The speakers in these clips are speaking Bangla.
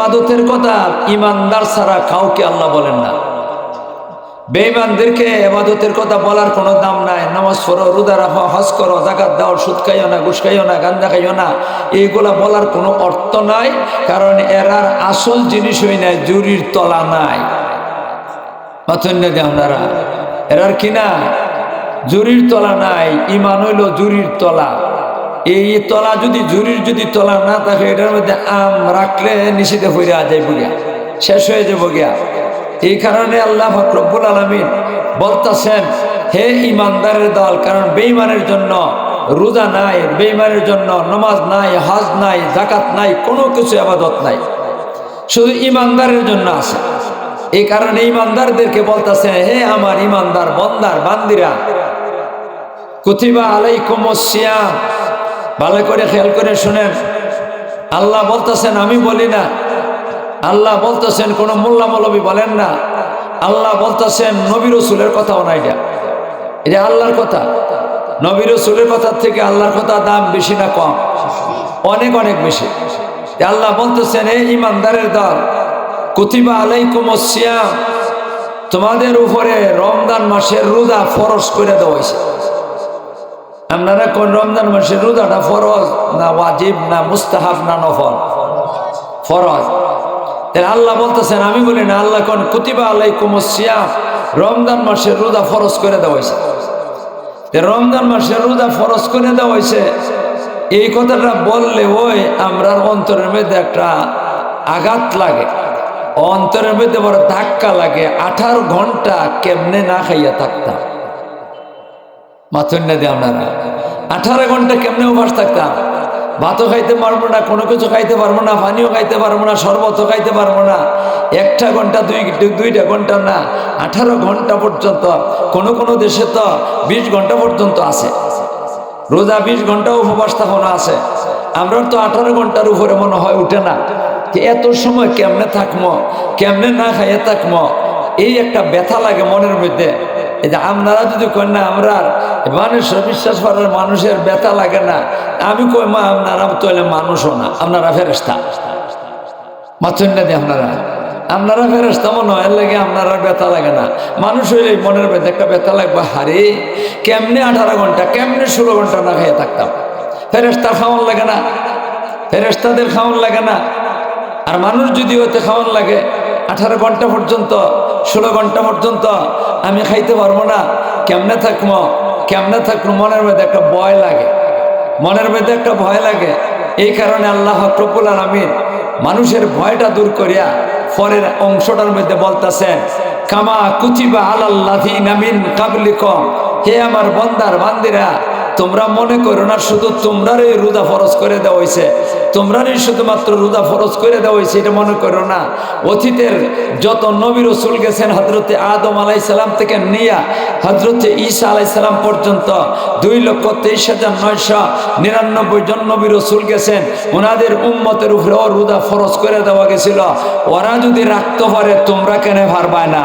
এবাদতের কথা ইমানদার ছাড়া কাউকে আল্লাহ বলেন না। বেঈমানদেরকে এবাদতের কথা বলার কোনো দাম নাই। নামাজ পড়ো, রোজা রাখো, হজ করো জাকাত দাও, সুদ খাইও না, ঘুষ খাইও না, গান্দা খাইও না। এইগুলা বলার কোনো অর্থ নাই, কারণ এরার আসল জিনিস হই নাই, জুরির তলা নাই। মাথন্য দিয়ে আপনারা। এরার কিনা জুরির তলা নাই ইমান হইল জুরির তলা। এই তলা যদি জুরির যদি তলা না থাকে, এটার মধ্যে আম রাখলে নিষিদ্ধ হইয়া যায় বুড়িয়া শেষ হয়ে যাব গিয়া এই কারণে আল্লাহ ফকরবুল আলমিন বলতেছেন, হে ইমানদারের দল, কারণ বেইমানের জন্য রোজা নাই বেইমানের জন্য নমাজ নাই, হজ নাই জাকাত নাই, কোনো কিছু আবাদত নাই। শুধু ইমানদারের জন্য আছে। এই কারণে ইমানদারদেরকে বলতেছে হে আমার ইমানদার বন্দার বান্দিরা কুথিবা আলাইকুম ভালো করে খেয়াল করে শুনেন। আল্লাহ বলতেছেন, আমি বলি না। আল্লাহ বলতেছেন, কোনো মোল্লা মৌলবী বলেন না। আল্লাহ বলতেছেন, নবী রসুলের কথাও নাই এটা। এটা আল্লাহর কথা। নবী রসুলের কথার থেকে আল্লাহর কথা দাম বেশি না কম? অনেক অনেক বেশি। আল্লাহ বলতেছেন এই ইমানদারের দল, কুতিবা আলাইকুম সিয়াম তোমাদের উপরে রমদান মাসের রোজা ফরস করে দেওয়া হয়েছে। আপনারা কোন রমজান মাসের রোজাটা ফরজ না ওয়াজিব, না মুস্তাহাব, না নফল? ফরজ। তাহলে আল্লাহ বলতেছেন, আমি বলি না, আল্লাহ কোন কুতিবা আলাইকুম সিয়াম, রমজান মাসের রোজা ফরজ করে দেওয়া হয়েছে রমজান মাসের রোজা ফরজ করে দেওয়া হয়েছে এই কথাটা বললে ওই আমরার অন্তরের মধ্যে একটা আঘাত লাগে। অন্তরের মধ্যে বড় ধাক্কা লাগে, আঠারো ঘণ্টা কেমনে না খাইয়া থাকতাম। মাথুর না দিয়ে আপনারা। আঠারো ঘণ্টা কেমনে উপাস থাকতাম? ভাতও খাইতে পারব না, কোনো কিছু খাইতে পারব না, পানিও খাইতে পারব না, শরবতও খাইতে পারব না। একটা ঘণ্টা দুই দুইটা ঘণ্টা না, আঠারো ঘণ্টা পর্যন্ত কোনো কোনো দেশে তো বিশ ঘণ্টা পর্যন্ত আছে। রোজা বিশ ঘণ্টা উপবাস তখন আছে। আমরা তো আঠারো ঘণ্টার উপরে মনে হয় উঠে না। এত সময় কেমনে থাকব কেমনে না খাইয়ে থাকব এই একটা ব্যথা লাগে মনের মধ্যে। এই যে আপনারা যদি না আমরা মানুষের বিশ্বাস করার মানুষের ব্যথা লাগে না। আমি কই, মা, আপনারা তাহলে মানুষও না, আপনারা ফেরেস্তা মাথুন না আপনারা। আপনারা ফেরেস্তা মনে হয় লাগে আপনারা ব্যথা লাগে না। মানুষ হইলে মনের মধ্যে একটা ব্যথা লাগবে, হারে, কেমনে আঠারো ঘণ্টা, কেমনে ষোলো ঘণ্টা না খেয়ে থাকতাম? ফেরেস্তার খাওয়ান লাগে না। ফেরেস্তাদের খাওয়ান লাগে না। আর মানুষ যদি ওতে খাওয়ান লাগে আঠারো ঘণ্টা পর্যন্ত, ষোলো ঘণ্টা পর্যন্ত আমি খাইতে পারব না। কেমনে থাকব? কেমনে থাকব? মনের মধ্যে একটা ভয় লাগে। মনের মধ্যে একটা ভয় লাগে। এই কারণে আল্লাহ প্রফুল আলমিন মানুষের ভয়টা দূর করিয়া পরের অংশটার মধ্যে বলতেছেন, কামা কুচিবা আলাল্লাহি নামিন কাবলিকম। হে আমার বন্দার বান্দিরা তোমরা মনে করো না, শুধু তোমরারই রোজা ফরজ করে দেওয়া হয়েছে। তোমরারই শুধুমাত্র রোজা ফরজ করে দেওয়া হয়েছে এটা মনে করো না। অতীতের যত নবী রসুল গেছেন হজরতে আদম আলাই সালাম থেকে নিয়া হজরতে ঈসা আলাই সালাম পর্যন্ত দুই লক্ষ তেইশ হাজার নয়শো নিরানব্বই জন নবী রসুল গেছেন, ওনাদের উম্মতের উপরে ও রোজা ফরজ করে দেওয়া গেছিল। ওরা যদি রাখতে পারে, তোমরা কেন পারবায় না?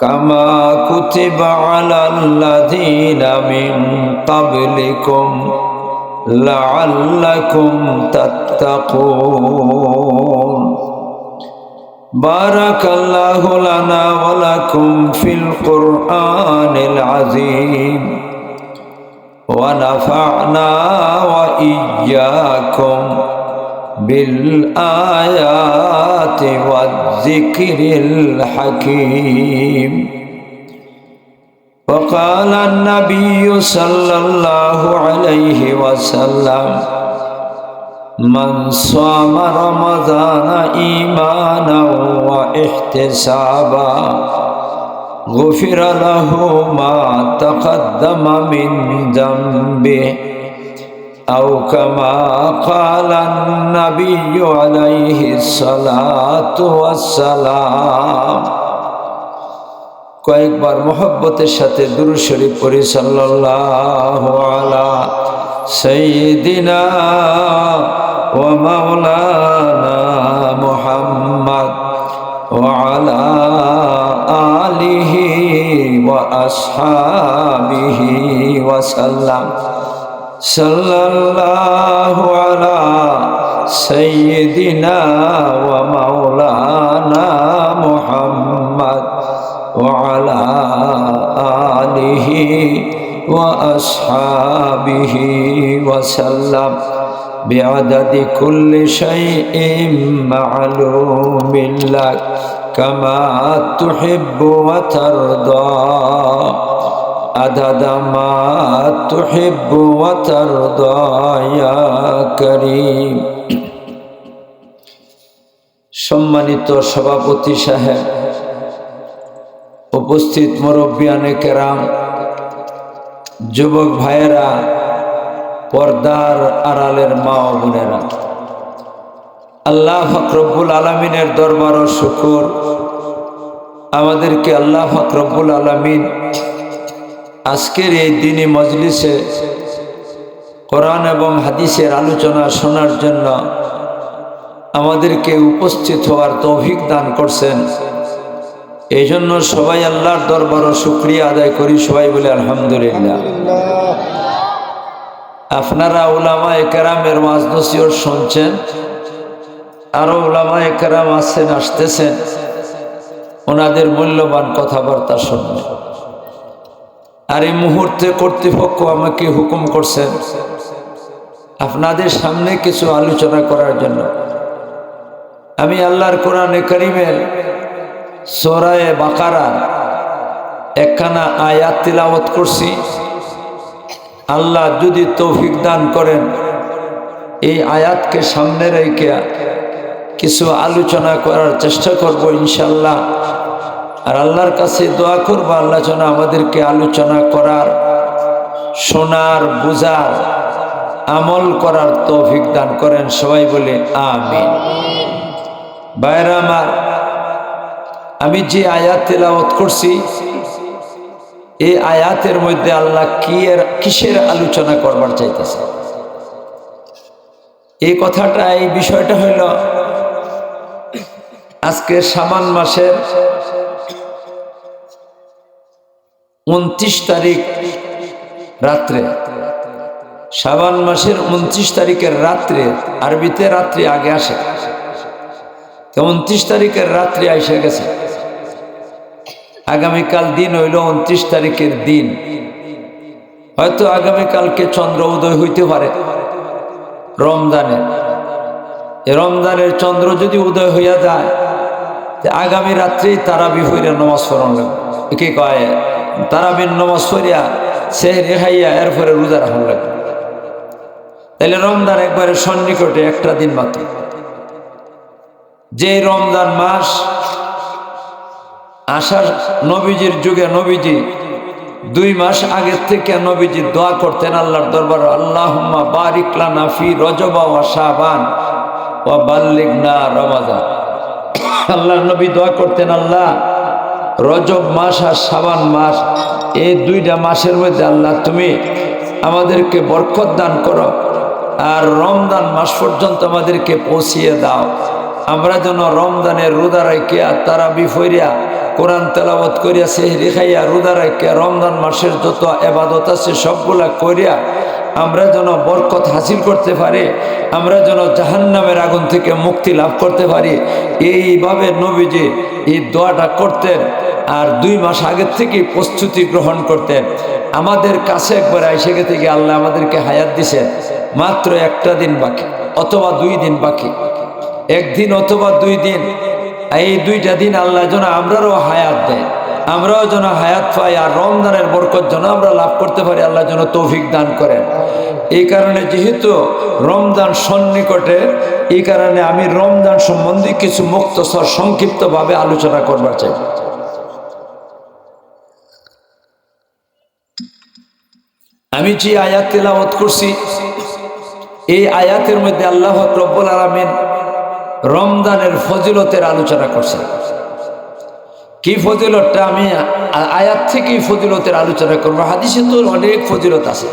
كما كتب على الذين من قبلكم لعلكم تتقون بارك الله لنا ولكم في القرآن العظيم ونفعنا وإياكم بالآيات والذكر الحكيم. وقال النبي صلى الله عليه وسلم من صام رمضان إيمانا وإحتسابا غفر له ما تقدم من ذنبه أو كما قال النبي عليه الصلاة والسلام কয়েকবার মোহব্বতের সাথে দুরু শরীফ পড়ি সাল্লাল্লাহু আলা সাইয়্যিদিনা ওয়া মাওলানা মুহাম্মদ ওয়া আলা আলিহি ওয়া আসহাবিহি ওয়া সাল্লাম صلى الله على سيدنا ومولانا محمد وعلى آله وأصحابه وسلم بعدد كل شيء معلوم لك كما تحب وترضى. عدد ما تحب وترضى يا كريم সম্মানিত সভাপতি সাহেব উপস্থিত মুরব্বিয়ানে কেরাম যুবক ভাইয়েরা পর্দার আড়ালের মা ও বোনেরা আল্লাহ ফকরব্বুল আলমিনের দরবার ও শুকুর আমাদেরকে আল্লাহ ফকরব্বুল আলমিন আজকের এই দিনই মজলিসে কোরআন এবং হাদিসের আলোচনা শোনার জন্য আমাদেরকে উপস্থিত হওয়ার তৌফিক দান করছেন। এই জন্য সবাই আল্লাহর দরবার ও শুক্রিয়া আদায় করি সবাই বলে আলহামদুলিল্লাহ। আপনারা ওলামা একরামের মাছ শুনছেন, আরও ওলামা একরাম আসছেন আসতেছেন, ওনাদের মূল্যবান কথাবার্তা শুনবেন। আর এই মুহূর্তে কর্তৃপক্ষ আমাকে হুকুম করছেন আপনাদের সামনে কিছু আলোচনা করার জন্য। আমি আল্লাহর কোরআনে করিমের সোরায়ে বাকারা একখানা আয়াত তিলাওয়াত করছি। আল্লাহ যদি তৌফিক দান করেন, এই আয়াতকে সামনে রেখে কিছু আলোচনা করার চেষ্টা করব ইনশাল্লাহ আর আল্লাহর কাছে দোয়া করব, আল্লাহ যেন আমাদেরকে আলোচনা করার, শোনার, বুঝার, আমল করার তৌফিক দান করেন। সবাই বলে আমিন। বাইরা আমার, আমি যে আয়াত তেলাওয়াত করছি, এই আয়াতের মধ্যে আল্লাহ কি এর, কিসের আলোচনা করবার চাইতেছে? এই কথাটা, এই বিষয়টা হইল আজকে সামান মাসের উনত্রিশ তারিখ রাত্রে। সাবান মাসের উনত্রিশ তারিখের রাত্রে, আরবিতে রাত্রি আগে আসে। তো উনত্রিশ তারিখের রাত্রি এসে গেছে। আগামীকাল দিন হইল উনত্রিশ তারিখের দিন। হয়তো আগামীকালকে চন্দ্র উদয় হইতে পারে রমজানের রমজানের চন্দ্র যদি উদয় হইয়া যায় আগামী রাত্রেই তারাবি হইয়া নমাজ পড়ন লাগবে। কি কয়? তারাবির নমাজ পড়িয়া সে রেখাইয়া এরপরে রোজা রাখুন লাগবে তাহলে রমজান একবারে সন্নিকটে একটা দিন মাত্র। যে রমজান মাস আসার নবীজির যুগে নবীজি দুই মাস আগের থেকে নবীজি দোয়া করতেন আল্লাহর দরবার আল্লাহ বারিকলানা রজবা ওয়া শাবান ওয়া বাল্লিক না রমাজান। আল্লাহ নবী দোয়া করতেন, আল্লাহ রজব মাস আর সাবান মাস, এই দুইটা মাসের মধ্যে আল্লাহ তুমি আমাদেরকে বরকত দান করো আর রমদান মাস পর্যন্ত আমাদেরকে পৌঁছিয়ে দাও। আমরা যেন রমজানের রোদা রাখিয়া তারা বিফরিয়া কোরআন তেলাবত করিয়া, সেহরি খাইয়া রোদা রাখিয়া রমজান মাসের যত এবাদত আছে সবগুলা করিয়া আমরা যেন বরকত হাসিল করতে পারি, আমরা যেন জাহান্নামের আগুন থেকে মুক্তি লাভ করতে পারি। এইভাবে নবীজি এই দোয়াটা করতেন। আর দুই মাস আগের থেকে প্রস্তুতি গ্রহণ করতেন আমাদের কাছে একবার এসে থেকে আল্লাহ আমাদেরকে হায়াত দিছে। মাত্র একটা দিন বাকি, অথবা দুই দিন বাকি। একদিন অথবা দুই দিন, এই দুইটা দিন আল্লাহ যেন আমরারও হায়াত দেয়। আমরাও যেন হায়াত পাই আর রমজানের বরকত যেন আমরা লাভ করতে পারি, আল্লাহ যেন তৌফিক দান করেন। এই কারণে যেহেতু রমজান সন্নিকটে, এই কারণে আমি রমজান সম্বন্ধে কিছু মুক্তসর সংক্ষিপ্তভাবে আলোচনা করবার চাই। আমি যে আয়াত তেলাওয়াত করছি, এই আয়াতের মধ্যে আল্লাহ রব্বুল আলমিন রমজানের ফজিলতের আলোচনা করছেন। কি ফজিলতটা? আমি আয়াত থেকেই ফজিলতের আলোচনা করব। হাদিসে তো অনেক ফজিলত আছে।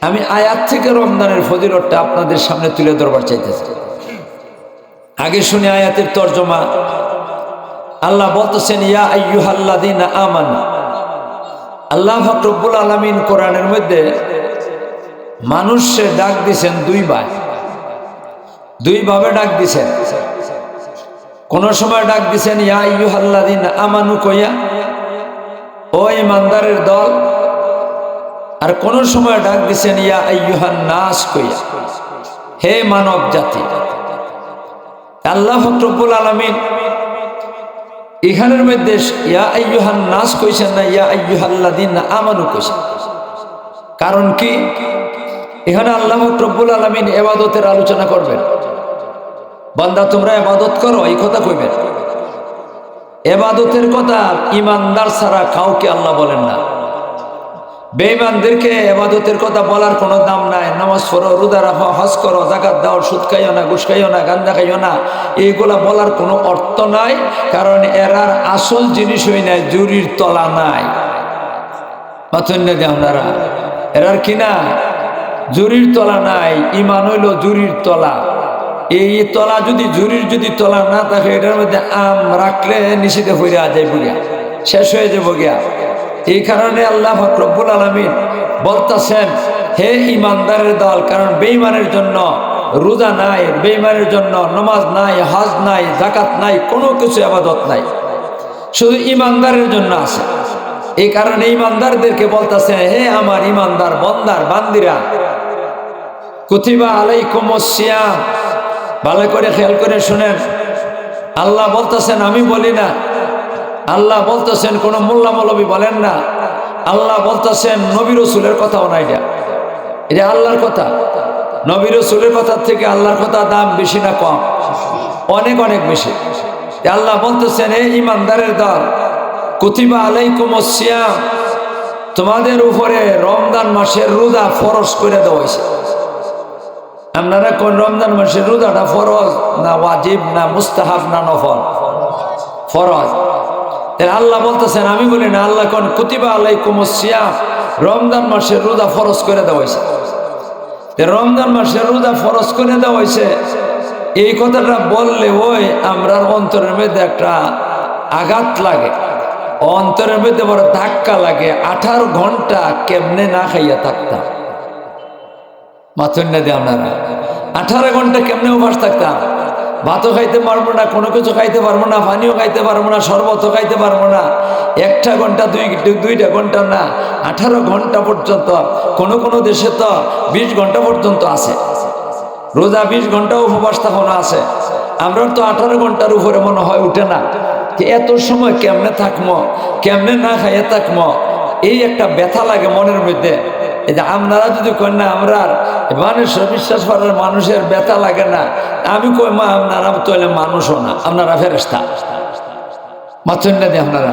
আমি আয়াত থেকে রমজানের ফজিলতটা আপনাদের সামনে তুলে ধরবার চাইতেছি। আগে শুনে আয়াতের তর্জমা। আল্লাহ বলতেছেন, ইয়া আইয়ুহাল্লাযীনা আমানু। আল্লাহ ফকরবুল আলমিন কোরআনের মধ্যে মানুষে ডাক দিছেন দুই ভাই। দুই ভাবে ডাক দিছেন। কোন সময় ডাক দিছেন, ইয়া ইয়ুহাল্লাদিন আমানু কইয়া, ও ইমানদারের দল। আর কোন সময় ডাক দিছেন, ইয়া আইয়ুহান নাস কইয়া, হে মানব জাতি আল্লাহ ফকরবুল আলমিন এখানের মধ্যে ইয়া নাস কইছেন না, ইয়া আইয়ুহাল্লাদিন আমারও কইছেন। কারণ কি? এখানে আল্লাহ রব্বুল আলমিন এবাদতের আলোচনা করবেন। বান্দা, তোমরা এবাদত করো, এই কথা কইবেন। এবাদতের কথা ইমানদার ছাড়া কাউকে আল্লাহ বলেন না। বেঈমানদেরকে এবাদতের কথা বলার কোনো দাম নাই। নামাজ পড়ো রোদা রাখো, হজ করো জাকাত দাও, সুদ খাইও না, ঘুষ খাইও না, গান্দা খাইও না। এইগুলা বলার কোনো অর্থ নাই, কারণ এরার আসল জিনিস হই নাই, জুরির তলা নাই। মাথন্য আপনারা এরার কিনা জুরির তলা নাই ইমান হইল জুরির তলা। এই তলা যদি, জুরির যদি তলা না থাকে, এটার মধ্যে আম রাখলে নিষিদ্ধ হয়ে যায় বুগিয়া শেষ হয়ে যাব গিয়া। এই কারণে আল্লাহ রব্বুল আলমিন বলতেছেন, হে ইমানদারের দল, কারণ বেইমানের জন্য রোজা নাই বেইমানের জন্য নমাজ নাই, হাজ নাই জাকাত নাই, কোনো কিছু আবাদত নাই। শুধু ইমানদারের জন্য আছে। এই কারণে ইমানদারদেরকে বলতেছে হে আমার ইমানদার বন্দার, বান্দিরা, কুতিবা আলাই সিয়াম। ভালো করে খেয়াল করে শুনেন। আল্লাহ বলতেছেন, আমি বলি না আল্লাহ বলতেছেন, কোন মোল্লা মৌলবী বলেন না। আল্লাহ বলতেছেন, নবী রসুলের কথাও না এটা এটা আল্লাহর কথা। নবী রসুলের কথার থেকে আল্লাহর কথা দাম বেশি না কম? অনেক অনেক বেশি। আল্লাহ বলতেছেন এই ইমানদারের দল, কুতিবা আলাইকুম সিয়াম তোমাদের উপরে রমজান মাসের রোজা ফরজ করে দেওয়া আপনারা কোন রমজান মাসের রোজাটা ফরজ না ওয়াজিব না মুস্তাহাব না নফল? ফরজ। আল্লাহ বলতেছেন, আমি বলি না, আল্লাহ কোন কুতিবা আলাইকুম সিয়াম, রমজান মাসের রোজা ফরজ করে দেওয়া হয়েছে। রমজান মাসের রোজা ফরজ করে দেওয়া হয়েছে, এই কথাটা বললে ওই আমরার অন্তরের মধ্যে একটা আঘাত লাগে। অন্তরের মধ্যে বড় ধাক্কা লাগে, আঠারো ঘণ্টা কেমনে না খাইয়া থাকতাম। মাথন্য দিয়ে আপনারা। আঠারো ঘণ্টা কেমনে উপাস থাকতাম? ভাতও খাইতে পারব না, কোনো কিছু খাইতে পারব না, পানিও খাইতে পারব না, শরবতও খাইতে পারব না। একটা ঘণ্টা দুই দুইটা ঘণ্টা না, আঠারো ঘণ্টা পর্যন্ত, কোনো কোনো দেশে তো বিশ ঘণ্টা পর্যন্ত আছে। রোজা বিশ ঘণ্টা উপবাস তখন আছে। আমরা তো আঠারো ঘণ্টার উপরে মনে হয় উঠে না। এত সময় কেমনে থাকব কেমনে না খাইয়ে থাকব এই একটা ব্যথা লাগে মনের মধ্যে। এই যে আপনারা যদি কন্যা আমরা মানুষ বিশ্বাস করার মানুষের ব্যথা লাগে না। আমি কই, মা, আপনারা তৈলে মানুষও না, আপনারা ফেরেস্তা মাথুন না দিয়ে আপনারা।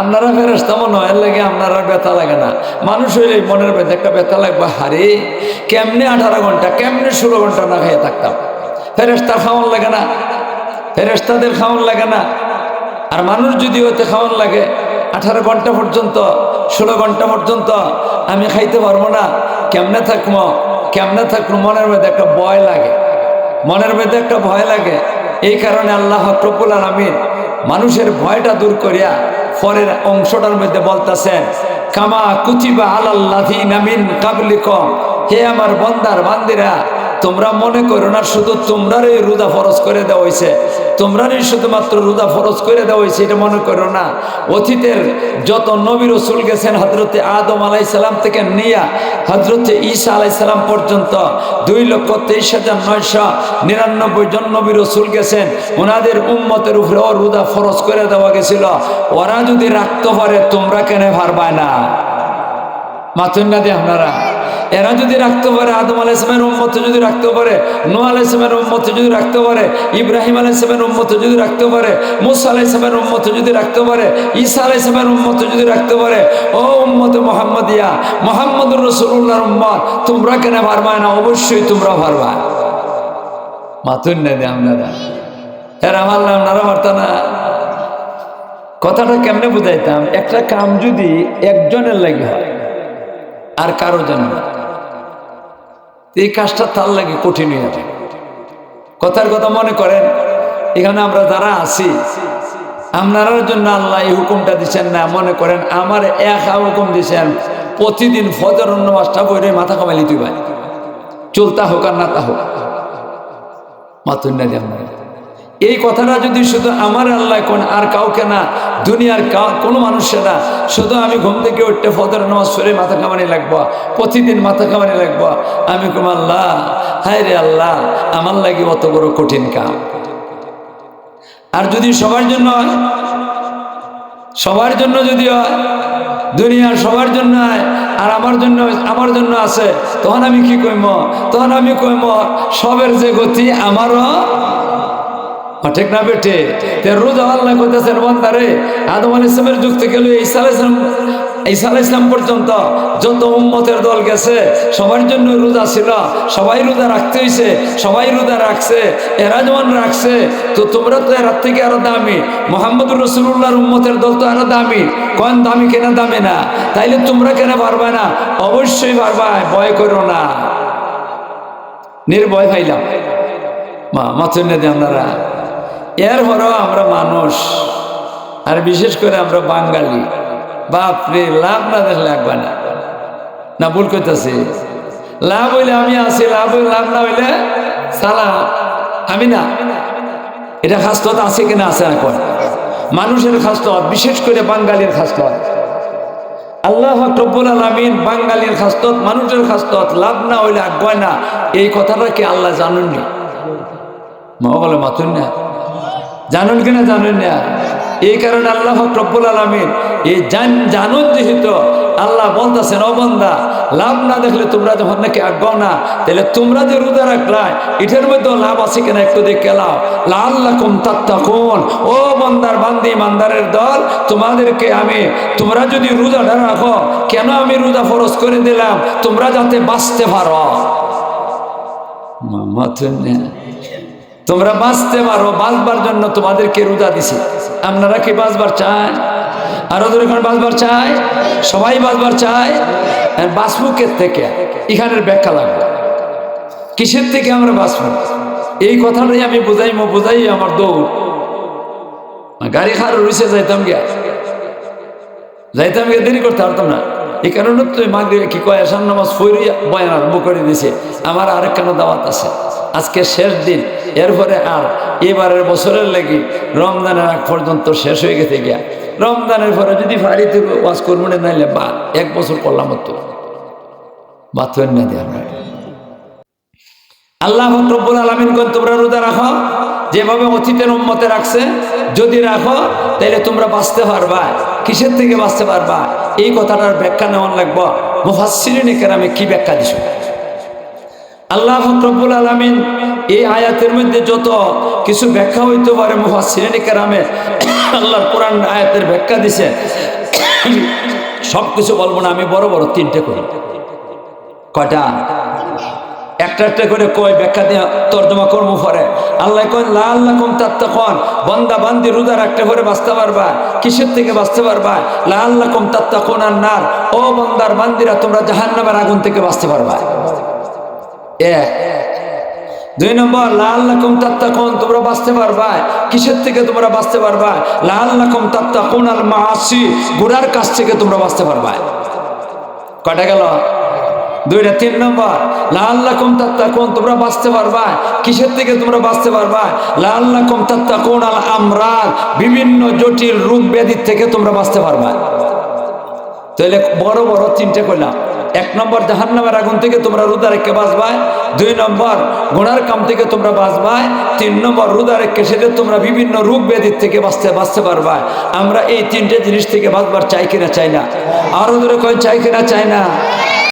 আপনারা ফেরেস্তা মনে হয় লাগে আপনারা ব্যথা লাগে না। মানুষ হইলে মনের মধ্যে একটা ব্যথা লাগবে, হারে, কেমনে আঠারো ঘণ্টা, কেমনে ষোলো ঘণ্টা না খেয়ে থাকতাম? ফেরেস্তা খাওয়ান লাগে না ফেরেস্তাদের খাওয়ান লাগে না। আর মানুষ যদি হতে খাওয়ান লাগে, আঠারো ঘণ্টা পর্যন্ত, ষোলো ঘণ্টা পর্যন্ত, আমি খাইতে পারব না, কেমনে থাকব? কেমনে থাকল মনের মধ্যে একটা ভয় লাগে। মনের মধ্যে একটা ভয় লাগে। এই কারণে আল্লাহ রব্বুল আলমিন মানুষের ভয়টা দূর করিয়া পরের অংশটার মধ্যে বলতেছেন, কামা কুচিবা আলাল্লাহি নামিন কাবলিকম। হে আমার বন্দার বান্দিরা তোমরা মনে করো না, শুধু তোমরারই রোজা ফরজ করে দেওয়া হয়েছে। তোমরারই শুধুমাত্র রোজা ফরজ করে দেওয়া হয়েছে এটা মনে করো না। অতীতের যত নবী রসুল গেছেন হজরতে আদম আলাইসাল্লাম থেকে নিয়া হজরতে ঈসা আলাইসাল্লাম পর্যন্ত দুই লক্ষ তেইশ হাজার নয়শো নিরানব্বই জন নবী রসুল গেছেন। ওনাদের উম্মতের উপরে ও রোজা ফরজ করে দেওয়া গেছিল। ওরা যদি রাখতে পারে, তোমরা কেন পারবায় না? মাথুন না দিয়ে আপনারা। এরা যদি রাখতে পারে আদম আলাহ ইসলামের উম্মত যদি রাখতে পারে নো আলাহ ইসলামের উম্মত যদি রাখতে পারে ইব্রাহিম আলাহ ইসলামের উম্মত যদি রাখতে পারে মুসা আলাহ ইসলামের উম্মত যদি রাখতে পারে ঈসা আলাহ ইসলামের উম্মত যদি রাখতে পারে ও উম্মত মোহাম্মদিয়া মোহাম্মদুর রসুল্লাহর উম্মত তোমরা কেন পারবা না? অবশ্যই তোমরা পারবা মাতুন না আপনারা। এর আমার নাম নারা পারতা না। কথাটা কেমনে বুঝাইতাম? একটা কাম যদি একজনের লাগে হয় আর কারও জন্য না, এই কাজটা তার লাগে কঠিন হয়ে যায়। কথার কথা মনে করেন, এখানে আমরা যারা আছি, আপনার জন্য আল্লাহ এই হুকুমটা দিচ্ছেন না, মনে করেন আমার এক হুকুম দিচ্ছেন প্রতিদিন ফজর অন্য মাসটা বইরে মাথা কমাইলি তুই ভাই চলতা হোক আর না তা হোক। মাতুন না দিয়ে এই কথাটা যদি শুধু আমার আল্লাহ কোন, আর কাউকে না, দুনিয়ার কোনো মানুষের না, শুধু আমি ঘুম থেকে উঠতে ফদর নামাজ পড়ে মাথা কামানি লাগবো, প্রতিদিন মাথা কামানি লাগবো, আমি কুম আল্লাহ, হায় রে আল্লাহ, আমার লাগে অত বড় কঠিন কাম। আর যদি সবার জন্য সবার জন্য যদি দুনিয়ার সবার জন্য আর আমার জন্য আমার জন্য আছে, তখন আমি কি কইম? তখন আমি কইম, সবের যে গতি আমারও ঠিক না বেটে রোজা আল্লাহ কইতেছেন বন্দারে, আদম আলাইহিস ইসলামের যুগ থেকে আলাইহিস ইসলাম আলাইহিস ইসলাম পর্যন্ত যত উম্মতের দল গেছে, সবার জন্য রোজা ছিল, সবাই রোজা রাখতে হইছে, সবাই রোজা রাখছে, এরা যেমন রাখছে, তো তোমরা তো এর থেকে আরও দামি। মোহাম্মদুর রসুল্লাহর উম্মতের দল তো আরও দামি, কোন দামি কেন দামি না, তাইলে তোমরা কেন পারবে না? অবশ্যই পারবা, ভয় করো না। নির্ভয় ভাইলাম মা মাথুর নেই আপনারা। এর পরেও আমরা মানুষ। আর বিশেষ করে আমরা বাঙালি। বাপরে লাভ না দেখলে লাগবে না। না, ভুল করতেছি। লাভ হইলে আমি আছি, লাভ লাভ না হইলে সালাম। আমি না। এটা খাস্তত আছে কিনা আছে এখন। মানুষের খাস্তত বিশেষ করে বাঙালির খাস্তত আল্লাহ রব্বুল আলমিন বাঙালির খাস্তত মানুষের খাস্তত লাভ না হইলে আগুয় না। এই কথাটা কি আল্লাহ জানুননি? মা বলে, মাতুন না। জানুন কিনা জানুন না? এই কারণে আল্লাহ রব্বুল আলমিন এই জান জানুন যেহেতু, আল্লাহ বলতেছেন অবন্দা লাভ না দেখলে তোমরা যখন নাকি আজ্ঞাও না, তাহলে তোমরা যে রোজা রাখলাই এটার মধ্যেও লাভ আছে কিনা একটু দেখে লাও লাল্লা কুম তাত্তাকুন। ও বন্দার বান্দি মান্দারের দল, তোমাদেরকে আমি, তোমরা যদি রোজাটা রাখো, কেন আমি রোজা ফরজ করে দিলাম? তোমরা যাতে বাঁচতে পারো। মাথুন তোমরা বাঁচতে পারো, বাঁচবার জন্য তোমাদেরকে রোজা দিছি। আপনারা কি বাঁচবার চায়? আরও দূরে এখন বাঁচবার চায়? সবাই বাঁচবার চায়? আর বাঁচবো থেকে? এখানের ব্যাখ্যা লাগবে। কিসের থেকে আমরা বাঁচবো? এই কথাটাই আমি বুঝাইমো, বুঝাই আমার দৌড়। গাড়ি খার রুসে যাইতাম গিয়া। যাইতাম গিয়ে দেরি করতে পারতাম না। এই কারণে তো মাগরিবে কি কয়, আসার নামাজ ফইরিয়া বয়ান আরম্ভ করে দিছে। আমার আরেক কেন দাওয়াত আছে। আজকে শেষ দিন। এরপরে আর এবারের বছরের লেগে রমজানের আগ পর্যন্ত শেষ হয়ে গেছে গিয়া। রমজানের পরে যদি ফাড়িতে ওয়াজ করব না বা এক বছর করলাম তো। বাথরুম না দিয়ে আমরা আল্লাহ রব্বুল আলমিন কোন তোমরা রোজা রাখো, যেভাবে অতীতের উম্মতে রাখছে, যদি রাখো তাহলে তোমরা বাঁচতে পারবা। কিসের থেকে বাঁচতে পারবা? এই কথাটার ব্যাখ্যা নেওয়ার লাগবো। মুফাসসিরিনে কেরামে কি ব্যাখ্যা দিছ? আল্লাহ রব্বুল আলমিন এই আয়াতের মধ্যে যত কিছু ব্যাখ্যা হইতে পারে মুফাসসিরিনে কেরামে আল্লাহর কোরআন আয়াতের ব্যাখ্যা দিছে সব কিছু বলব না, আমি বড় বড় তিনটে করি। কয়টা? একটা একটা করে কয় ব্যাখ্যা দিয়ে তর্জমা কর্ম করে আল্লাহ কয়, লা আল্লাহ কম তাত্তাকন। বন্দা বান্দি রোজা রাখতে করে বাঁচতে পারবা, কিসের থেকে বাঁচতে পারবা? লা আল্লাহ কম তাত্তাকন আর নার ও বন্দার বান্দিরা, তোমরা জাহান্নামের আগুন থেকে বাঁচতে পারবা। এক। দুই নম্বর লাল লাকুম তাত্তাকুন, তোমরা বাঁচতে পারবা। কিসের থেকে তোমরা বাঁচতে পারবা? লাল লাকুম তাত্তাকুন আল মাসি গুড়ার কাছ থেকে তোমরা বাঁচতে পারবা। কটা গেল? দুইটা। তিন নম্বর লাল লাকুম তাত্তাকুন, তোমরা বাঁচতে পারবা। কিসের থেকে তোমরা বাঁচতে পারবা? লাল লাকুম তাত্তাকুন আল আমরার বিভিন্ন জটিল রোগ ব্যাধির থেকে তোমরা বাঁচতে পারবা। তাহলে বড় বড় তিনটে করলাম এক নম্বর জাহান্নামের আগুন থেকে তোমরা রোদা রেখে বাঁচবাই, দুই নম্বর গোনার কাম থেকে তোমরা বাঁচবাই, তিন নম্বর রোদা রেখে সেটা তোমরা বিভিন্ন রোগ ব্যাধির থেকে বাঁচতে বাঁচতে পারবা আমরা এই তিনটে জিনিস থেকে বাঁচবার চাই কিনা চাই না? আরও দূরে কয় চাই কিনা চাই না?